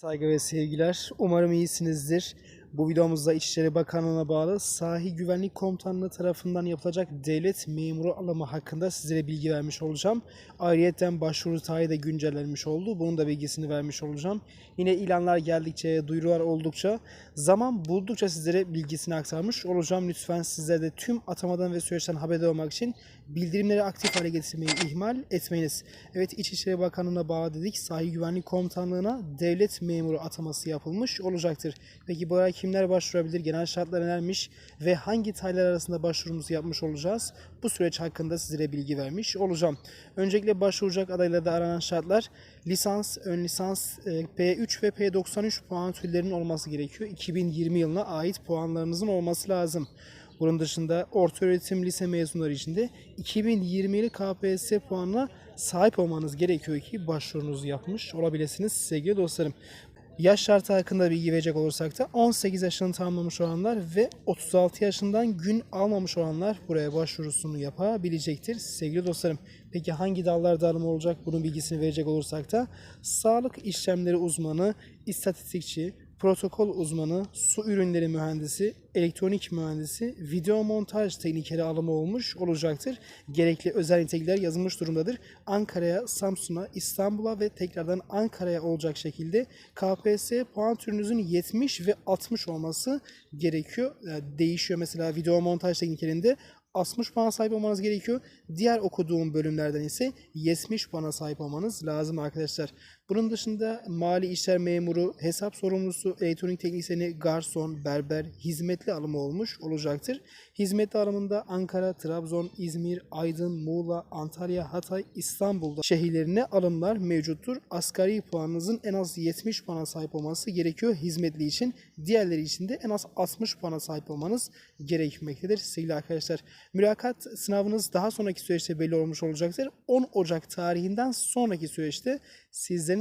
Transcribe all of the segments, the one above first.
Saygı ve sevgiler. Umarım iyisinizdir. Bu videomuzda İçişleri Bakanlığı'na bağlı Sahi Güvenlik Komutanlığı tarafından yapılacak devlet memuru alımı hakkında sizlere bilgi vermiş olacağım. Ayrıyeten başvuru tarihi de güncellenmiş oldu. Bunun da bilgisini vermiş olacağım. Yine ilanlar geldikçe, duyurular oldukça, zaman buldukça sizlere bilgisini aktarmış olacağım. Lütfen sizler de tüm atamadan ve süreçten haberdar olmak için bildirimleri aktif hale getirmeyi ihmal etmeyiniz. Evet İçişleri Bakanlığı'na bağlı dedik. Sahi Güvenlik Komutanlığı'na devlet memuru ataması yapılmış olacaktır. Peki buraya kimler başvurabilir? Genel şartlar nelermiş? Ve hangi taylar arasında başvurumuzu yapmış olacağız? Bu süreç hakkında sizlere bilgi vermiş olacağım. Öncelikle başvuracak adaylarda aranan şartlar lisans, ön lisans, e, P3 ve P93 puan türlerinin olması gerekiyor. 2020 yılına ait puanlarınızın olması lazım. Bunun dışında orta öğretim lise mezunları için de 2020'li KPSS puanına sahip olmanız gerekiyor ki başvurunuzu yapmış olabilirsiniz sevgili dostlarım. Yaş şartı hakkında bilgi verecek olursak da 18 yaşını tamamlamış olanlar ve 36 yaşından gün almamış olanlar buraya başvurusunu yapabilecektir sevgili dostlarım. Peki hangi dallarda alım olacak bunun bilgisini verecek olursak da sağlık işlemleri uzmanı, istatistikçi, protokol uzmanı, su ürünleri mühendisi, elektronik mühendisi, video montaj teknikeri alımı olmuş olacaktır. Gerekli özel nitelikler yazılmış durumdadır. Ankara'ya, Samsun'a, İstanbul'a ve tekrardan Ankara'ya olacak şekilde KPSS puan türünüzün 70 ve 60 olması gerekiyor. Yani değişiyor mesela video montaj teknikerinde 60 puan sahip olmanız gerekiyor. Diğer okuduğum bölümlerden ise 70 puana sahip olmanız lazım arkadaşlar. Bunun dışında mali işler memuru, hesap sorumlusu, elektronik teknisyeni, garson, berber, hizmetli alımı olmuş olacaktır. Hizmetli alımında Ankara, Trabzon, İzmir, Aydın, Muğla, Antalya, Hatay, İstanbul'da şehirlerine alımlar mevcuttur. Asgari puanınızın en az 70 puana sahip olması gerekiyor hizmetli için. Diğerleri için de en az 60 puana sahip olmanız gerekmektedir sevgili arkadaşlar. Mülakat sınavınız daha sonraki süreçte belli olmuş olacaktır. 10 Ocak tarihinden sonraki süreçte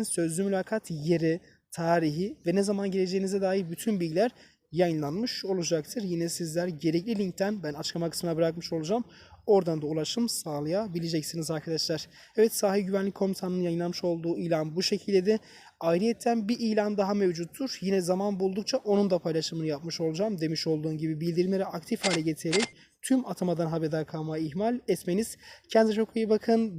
sizlerin sözlü mülakat yeri, tarihi ve ne zaman geleceğinize dair bütün bilgiler yayınlanmış olacaktır. Yine sizler gerekli linkten ben açıklama kısmına bırakmış olacağım. Oradan da ulaşım sağlayabileceksiniz arkadaşlar. Evet Sahi Güvenlik Komutanlığı'nın yayınlamış olduğu ilan bu şekilde. Ayrıyeten bir ilan daha mevcuttur. Yine zaman buldukça onun da paylaşımını yapmış olacağım. Demiş olduğum gibi bildirimleri aktif hale getirerek tüm atamadan haberdar kalmayı ihmal etmeniz. Kendinize çok iyi bakın.